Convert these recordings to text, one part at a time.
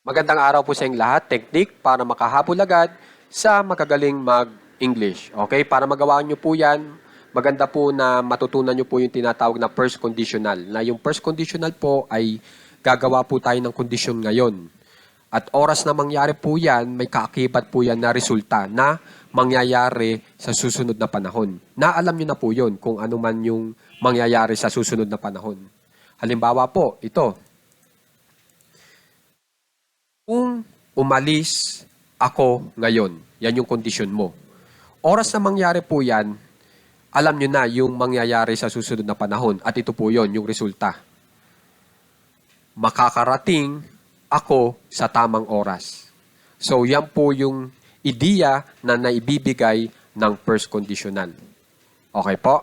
Magandang araw po sa inyong lahat. Teknik para makahabol agad sa magagaling mag-English. Okay? Para magawa nyo po yan, maganda po na matutunan nyo po yung tinatawag na first conditional. Na yung first conditional po ay gagawa po tayo ng kondisyon ngayon. At oras na mangyari po yan, may kaakibat po yan na resulta na mangyayari sa susunod na panahon. Na alam nyo na po yun kung ano man yung mangyayari sa susunod na panahon. Halimbawa po, ito, kung umalis ako ngayon, yan yung kondisyon mo. Oras na mangyari po yan, alam nyo na yung mangyayari sa susunod na panahon. At ito po yon yung resulta. Makakarating ako sa tamang oras. So, yan po yung ideya na naibibigay ng first conditional. Okay po?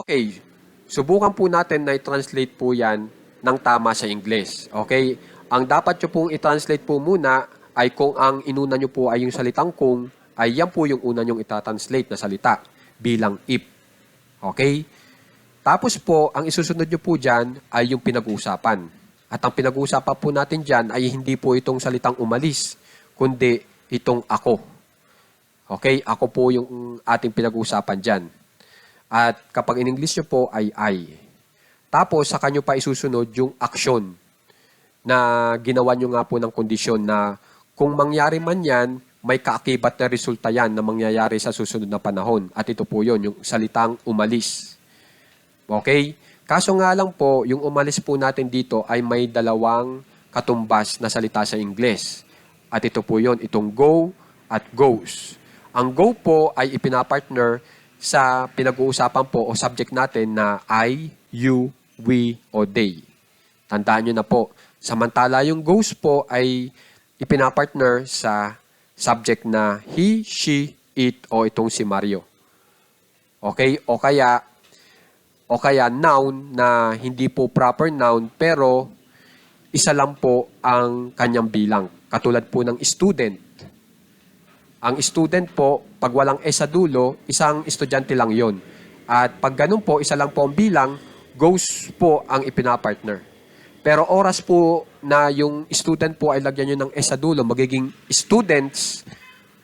Okay, subukan po natin na i-translate po yan ng tama sa English. Okay? Ang dapat nyo pong i-translate po muna ay kung ang inuna nyo po ay yung salitang kung, ay yan po yung una nyong itatranslate na salita bilang if. Okay? Tapos po, ang isusunod nyo po dyan ay yung pinag-uusapan. At ang pinag-uusapan po natin dyan ay hindi po itong salitang umalis, kundi itong ako. Okay? Ako po yung ating pinag-uusapan dyan. At kapag in English nyo po ay I. Tapos, sa kanyo pa isusunod yung action na ginawa nyo nga po ng kondisyon na kung mangyari man yan, may kaakibat na resulta yan na mangyayari sa susunod na panahon. At ito po yon yung salitang umalis. Okay? Kaso nga lang po, yung umalis po natin dito ay may dalawang katumbas na salita sa Ingles. At ito po yon itong go at goes. Ang go po ay ipinapartner sa pinag-uusapan po o subject natin na I, you, we, o they. Tandaan nyo na po. Samantala yung goes po ay ipinapartner sa subject na he, she, it, o itong si Mario. Okay? O kaya, o kaya noun na hindi po proper noun pero isa lang po ang kanyang bilang. Katulad po ng student. Ang student po, pag walang S sa dulo, isang estudyante lang yon. At pag ganun po, isa lang po ang bilang, goes po ang ipinapartner. Pero oras po na yung student po ay lagyan nyo ng S sa dulo, magiging students,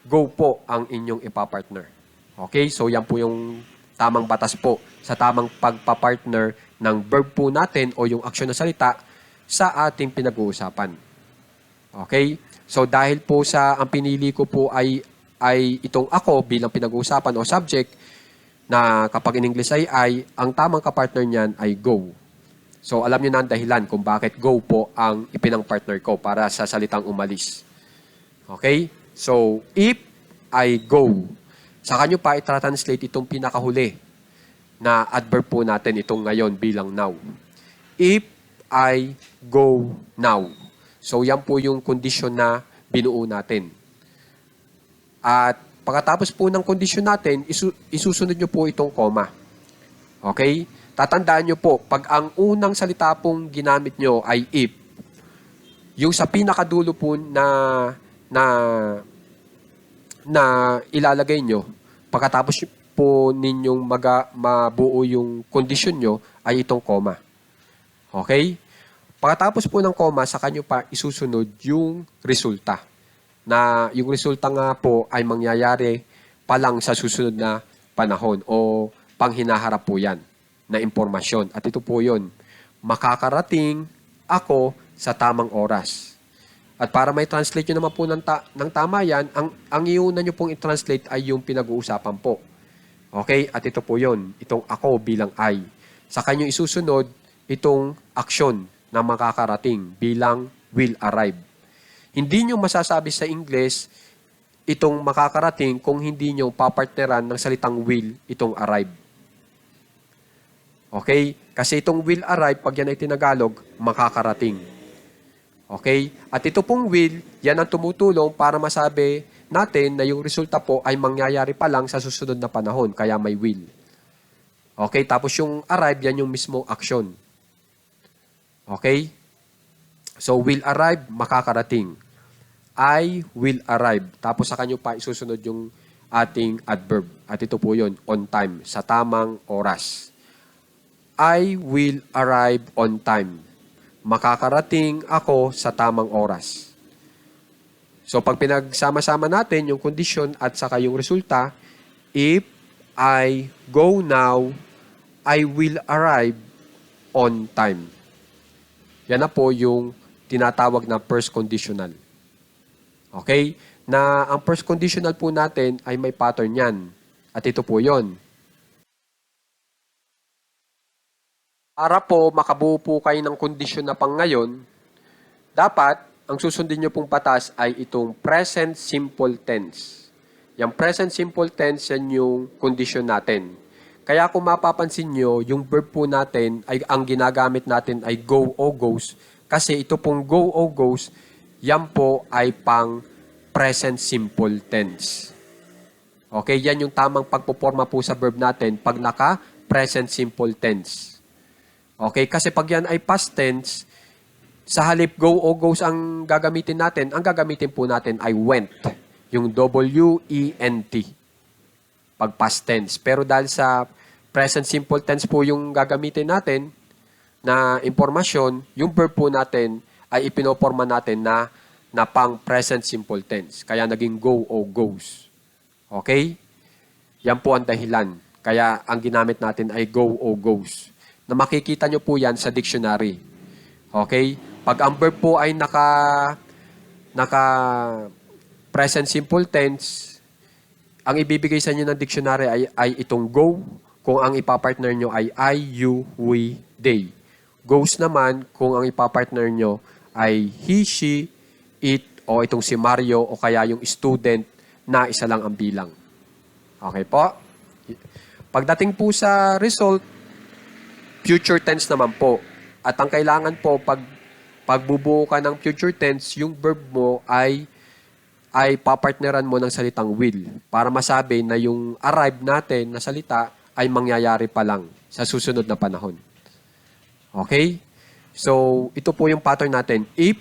go po ang inyong ipapartner. Okay? So yan po yung tamang batas po sa tamang pagpapartner ng verb po natin o yung aksyon na salita sa ating pinag-uusapan. Okay? So dahil po sa ang pinili ko po ay ay itong ako bilang pinag-uusapan o subject na kapag in English ay I, ang tamang kapartner niyan ay go. So alam niyo na ang dahilan kung bakit go po ang ipinang partner ko para sa salitang umalis. Okay? So if I go, sa kanyo pa i-translate itong pinakahuli na adverb po natin itong ngayon bilang now. If I go now. So yan po yung kondisyon na binuo natin. At pagkatapos po ng kondisyon natin, isu- isusunod nyo po itong comma. Okay? Tatandaan nyo po, pag ang unang salita pong ginamit nyo ay if, yung sa pinakadulo po na na na ilalagay nyo, pagkatapos po ninyong maga, mabuo yung kondisyon nyo, ay itong comma. Okay? Pagkatapos po ng comma, sa kanyo pa isusunod yung resulta. Na yung resulta nga po ay mangyayari pa lang sa susunod na panahon o panghinaharap po yan na impormasyon. At ito po yun, makakarating ako sa tamang oras. At para may translate nyo naman po ng, ta- ng tama yan, ang, ang iuna nyo pong i-translate ay yung pinag-uusapan po. Okay? At ito po yon itong ako bilang I. Sa kanyo isusunod, itong aksyon na makakarating bilang will arrive. Hindi nyo masasabi sa English itong makakarating kung hindi nyo papartneran ng salitang will itong arrive. Okay? Kasi itong will arrive, pag yan ay tinagalog, makakarating. Okay? At ito pong will, yan ang tumutulong para masabi natin na yung resulta po ay mangyayari pa lang sa susunod na panahon, kaya may will. Okay? Tapos yung arrive, yan yung mismo action. Okay? So, will arrive, makakarating. I will arrive. Tapos sa kanyo pa isusunod yung ating adverb. At ito po yun, on time, sa tamang oras. I will arrive on time. makakarating ako sa tamang oras. So pag pinagsama-sama natin yung kondisyon at saka yung resulta, if I go now, I will arrive on time. Yan na po yung tinatawag na first conditional. Okay? Na ang first conditional po natin ay may pattern yan. At ito po yon. Para po makabuo po kayo ng kondisyon na pang ngayon, dapat ang susundin nyo pong batas ay itong present simple tense. Yung present simple tense, yan yung kondisyon natin. Kaya kung mapapansin nyo, yung verb po natin, ay ang ginagamit natin ay go o goes. Kasi ito pong go o goes, yan po ay pang present simple tense. Okay, yan yung tamang pagpoporma po sa verb natin pag naka present simple tense. Okay, kasi pag yan ay past tense, sa halip go o goes ang gagamitin natin, ang gagamitin po natin ay went. Yung W-E-N-T. Pag past tense. Pero dahil sa present simple tense po yung gagamitin natin na impormasyon, yung verb po natin ay ipinoporma natin na na pang present simple tense. Kaya naging go o goes. Okay? Yan po ang dahilan. Kaya ang ginamit natin ay go o goes. Na makikita nyo po yan sa dictionary. Okay? Pag ang verb po ay naka naka present simple tense, ang ibibigay sa inyo ng dictionary ay, ay itong go kung ang ipapartner nyo ay I, you, we, they. Goes naman kung ang ipapartner nyo ay he, she, it, o itong si Mario o kaya yung student na isa lang ang bilang. Okay po? Pagdating po sa result, future tense naman po. At ang kailangan po, pag pagbubuo ka ng future tense, yung verb mo ay ay papartneran mo ng salitang will para masabi na yung arrive natin na salita ay mangyayari pa lang sa susunod na panahon. Okay? So, ito po yung pattern natin. If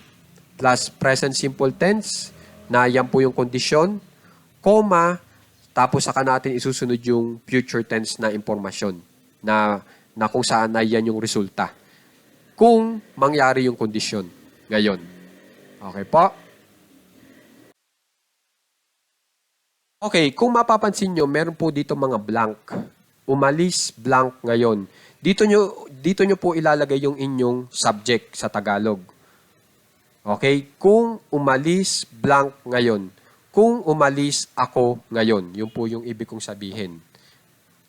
plus present simple tense, na yan po yung kondisyon, comma, tapos saka natin isusunod yung future tense na impormasyon na, na kung saan na yan yung resulta. Kung mangyari yung kondisyon ngayon. Okay po? Okay, kung mapapansin nyo, meron po dito mga blank. Umalis blank ngayon. Dito nyo, dito nyo po ilalagay yung inyong subject sa Tagalog. Okay? Kung umalis blank ngayon. Kung umalis ako ngayon. Yun po yung ibig kong sabihin.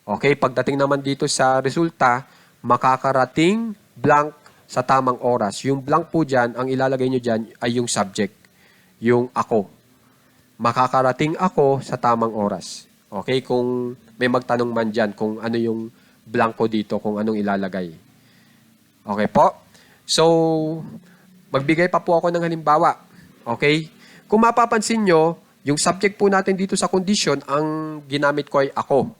Okay? Pagdating naman dito sa resulta, makakarating blank sa tamang oras. Yung blank po dyan, ang ilalagay nyo dyan ay yung subject. Yung ako. Makakarating ako sa tamang oras. Okay? Kung may magtanong man dyan kung ano yung blanco dito, kung anong ilalagay. Okay po? So, magbigay pa po ako ng halimbawa. Okay? Kung mapapansin nyo, yung subject po natin dito sa condition, ang ginamit ko ay ako.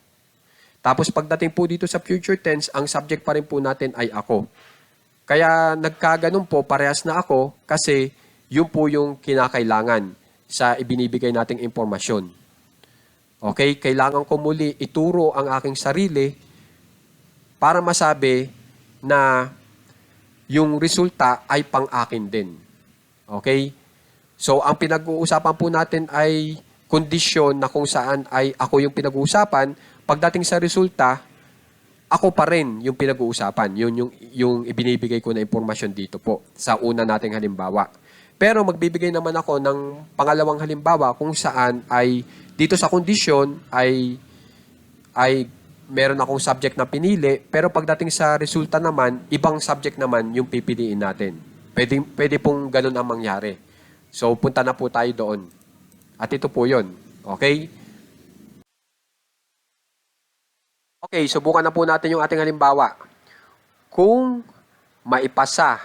Tapos pagdating po dito sa future tense, ang subject pa rin po natin ay ako. Kaya nagkaganon po, parehas na ako kasi yun po yung kinakailangan sa ibinibigay nating impormasyon. Okay? Kailangan ko muli ituro ang aking sarili para masabi na yung resulta ay pang-akin din. Okay? So, ang pinag-uusapan po natin ay kondisyon na kung saan ay ako yung pinag-uusapan. Pagdating sa resulta, ako pa rin yung pinag-uusapan. Yun yung, yung ibinibigay ko na impormasyon dito po sa una nating halimbawa. Pero magbibigay naman ako ng pangalawang halimbawa kung saan ay dito sa kondisyon ay ay meron akong subject na pinili, pero pagdating sa resulta naman, ibang subject naman yung pipiliin natin. Pwede, pwede pong ganun ang mangyari. So, punta na po tayo doon. At ito po yun. Okay? Okay, subukan na po natin yung ating halimbawa. Kung maipasa,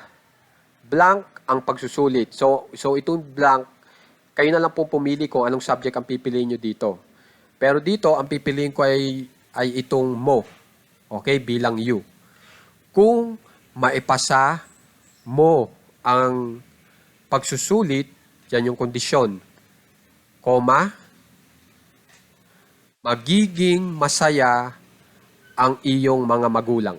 blank ang pagsusulit. So, so itong blank, kayo na lang po pumili kung anong subject ang pipiliin nyo dito. Pero dito, ang pipiliin ko ay, ay itong mo. Okay, bilang you. Kung maipasa mo ang pagsusulit, yan yung kondisyon. Koma, magiging masaya ang iyong mga magulang.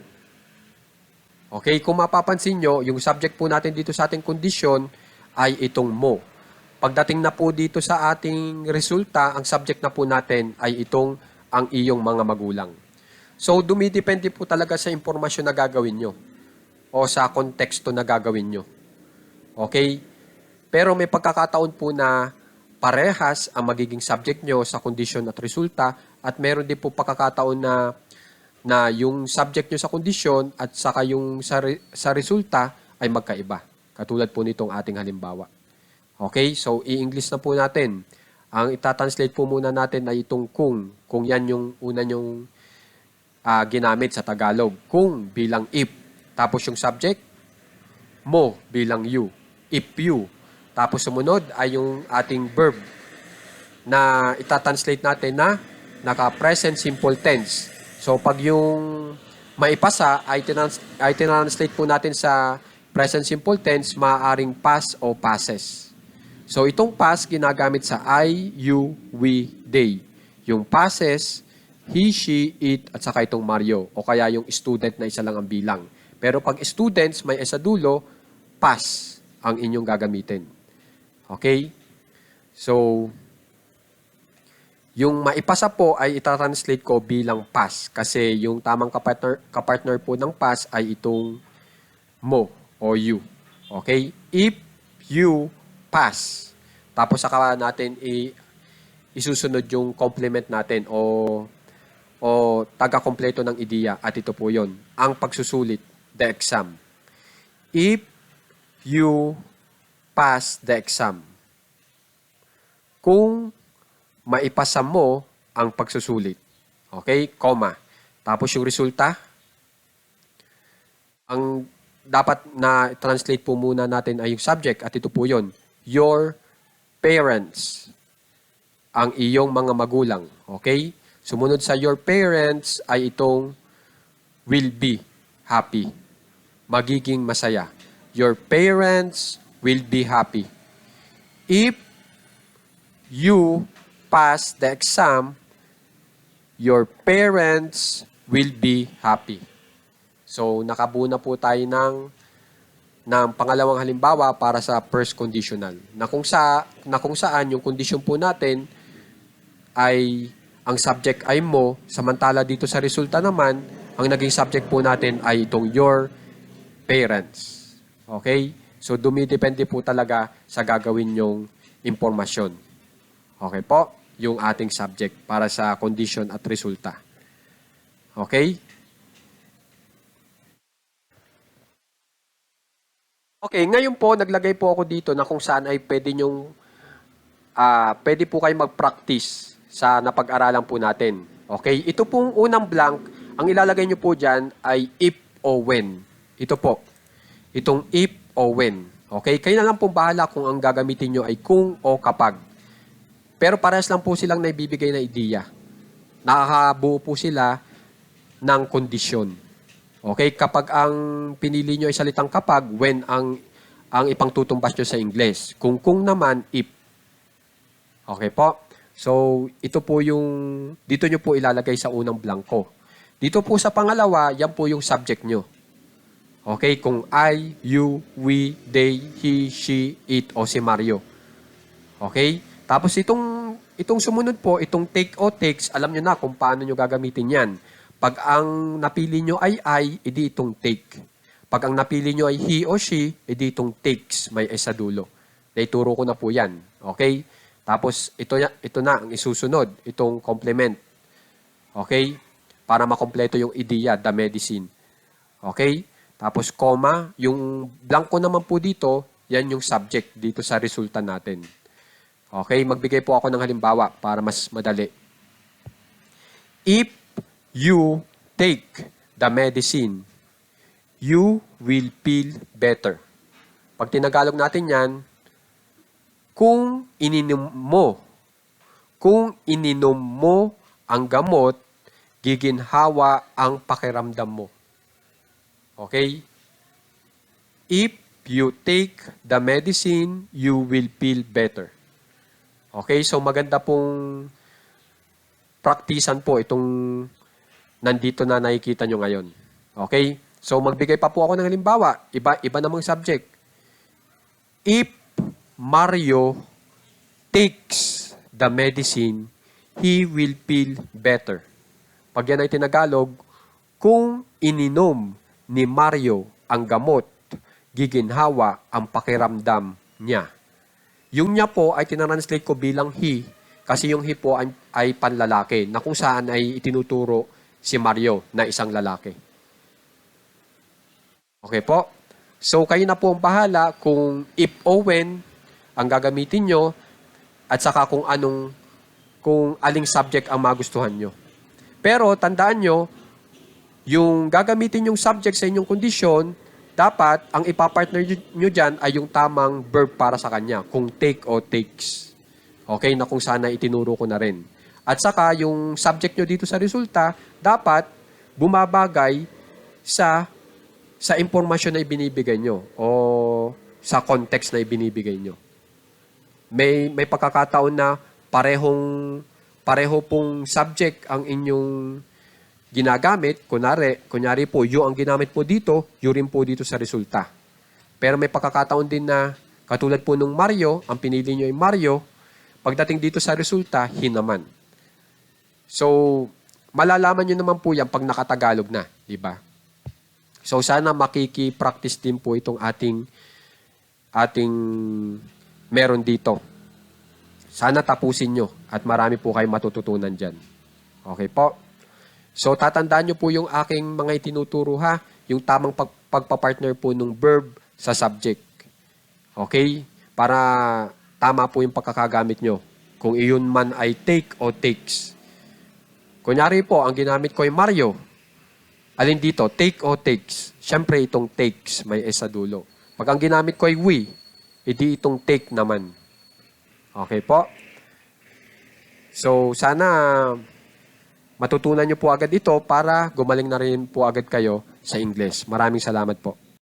Okay, kung mapapansin nyo, yung subject po natin dito sa ating kondisyon ay itong mo. Pagdating na po dito sa ating resulta, ang subject na po natin ay itong ang iyong mga magulang. So, dumidepende po talaga sa impormasyon na gagawin nyo o sa konteksto na gagawin nyo. Okay? Pero may pagkakataon po na parehas ang magiging subject nyo sa kondisyon at resulta at meron din po pagkakataon na na yung subject nyo sa kondisyon at saka yung sa, re- sa resulta ay magkaiba. Katulad po nitong ating halimbawa. Okay, so i-English na po natin. Ang itatranslate po muna natin ay itong kung. Kung yan yung una yung ah, ginamit sa Tagalog. Kung bilang if. Tapos yung subject, mo bilang you. If you. Tapos sumunod ay yung ating verb na itatranslate natin na naka-present simple tense. So pag yung maipasa ay, tinans- ay tinranslate po natin sa present simple tense, maaaring past o passes. So itong past ginagamit sa I, you, we, they. Yung passes, he, she, it, at saka itong Mario. O kaya yung student na isa lang ang bilang. Pero pag students, may isa dulo, pass ang inyong gagamitin. Okay? So, yung maipasa po ay itatranslate ko bilang pass kasi yung tamang kapartner, kapartner po ng pass ay itong mo o you. Okay? If you pass. Tapos saka natin i isusunod yung complement natin o o taga-kompleto ng ideya at ito po yon ang pagsusulit the exam if you pass the exam kung maipasa mo ang pagsusulit. Okay? Comma. Tapos yung resulta, ang dapat na translate po muna natin ay yung subject at ito po yon Your parents. Ang iyong mga magulang. Okay? Sumunod sa your parents ay itong will be happy. Magiging masaya. Your parents will be happy. If you pass the exam, your parents will be happy. So, nakabuo na po tayo ng, ng pangalawang halimbawa para sa first conditional. Na kung, sa, na kung saan yung condition po natin ay ang subject ay mo, samantala dito sa resulta naman, ang naging subject po natin ay itong your parents. Okay? So, dumidepende po talaga sa gagawin yung impormasyon. Okay po? Yung ating subject para sa condition at resulta. Okay? Okay, ngayon po, naglagay po ako dito na kung saan ay pwede nyong, ah, pwede po kayo mag-practice sa napag-aralan po natin. Okay? Ito pong unang blank, ang ilalagay nyo po dyan ay if o when. Ito po. Itong if o when. Okay? Kayo na lang pong bahala kung ang gagamitin nyo ay kung o kapag. Pero parehas lang po silang naibibigay na ideya. Nakakabuo po sila ng kondisyon. Okay, kapag ang pinili nyo ay salitang kapag, when ang ang ipangtutumbas nyo sa Ingles. Kung kung naman, if. Okay po? So, ito po yung, dito nyo po ilalagay sa unang blanco. Dito po sa pangalawa, yan po yung subject nyo. Okay, kung I, you, we, they, he, she, it, o si Mario. Okay? Tapos itong, itong sumunod po, itong take o takes, alam nyo na kung paano nyo gagamitin yan. Pag ang napili nyo ay I, edi itong take. Pag ang napili nyo ay he o she, edi itong takes, may isa dulo. Naituro ko na po yan. Okay? Tapos ito, ito na ang isusunod, itong complement. Okay? Para makompleto yung ideya, the medicine. Okay? Tapos comma, yung blanco naman po dito, yan yung subject dito sa resulta natin. Okay, magbigay po ako ng halimbawa para mas madali. If you take the medicine, you will feel better. Pag tinagalog natin yan, kung ininom mo, kung ininom mo ang gamot, giginhawa ang pakiramdam mo. Okay? If you take the medicine, you will feel better. Okay, so maganda pong praktisan po itong nandito na nakikita nyo ngayon. Okay? So magbigay pa po ako ng halimbawa, iba iba namang subject. If Mario takes the medicine, he will feel better. Pag yan ay tinagalog, kung ininom ni Mario ang gamot, giginhawa ang pakiramdam niya. Yung niya po ay tinranslate ko bilang he, kasi yung he po ay, ay panlalaki, na kung saan ay itinuturo si Mario na isang lalaki. Okay po? So, kayo na po ang bahala kung if o when ang gagamitin nyo at saka kung anong, kung aling subject ang magustuhan nyo. Pero, tandaan nyo, yung gagamitin yung subject sa inyong kondisyon, dapat ang ipapartner nyo- dyan ay yung tamang verb para sa kanya, kung take o takes. Okay, na kung sana itinuro ko na rin. At saka, yung subject nyo dito sa resulta, dapat bumabagay sa sa impormasyon na ibinibigay nyo o sa context na ibinibigay nyo. May may pagkakataon na parehong pareho pong subject ang inyong ginagamit, kunari, kunyari po, you ang ginamit po dito, you rin po dito sa resulta. Pero may pagkakataon din na, katulad po nung Mario, ang pinili nyo ay Mario, pagdating dito sa resulta, he naman. So, malalaman nyo naman po yan pag nakatagalog na, di ba? So, sana makiki-practice din po itong ating ating meron dito. Sana tapusin nyo at marami po kayong matututunan dyan. Okay po? So, tatandaan nyo po yung aking mga itinuturo ha, yung tamang pag- pagpapartner po ng verb sa subject. Okay? Para tama po yung pagkakagamit nyo. Kung iyon man ay take o takes. Kunyari po, ang ginamit ko ay Mario. Alin dito? Take o takes? Siyempre, itong takes may S sa dulo. Pag ang ginamit ko ay we, edi itong take naman. Okay po? So, sana matutunan nyo po agad ito para gumaling na rin po agad kayo sa English. Maraming salamat po.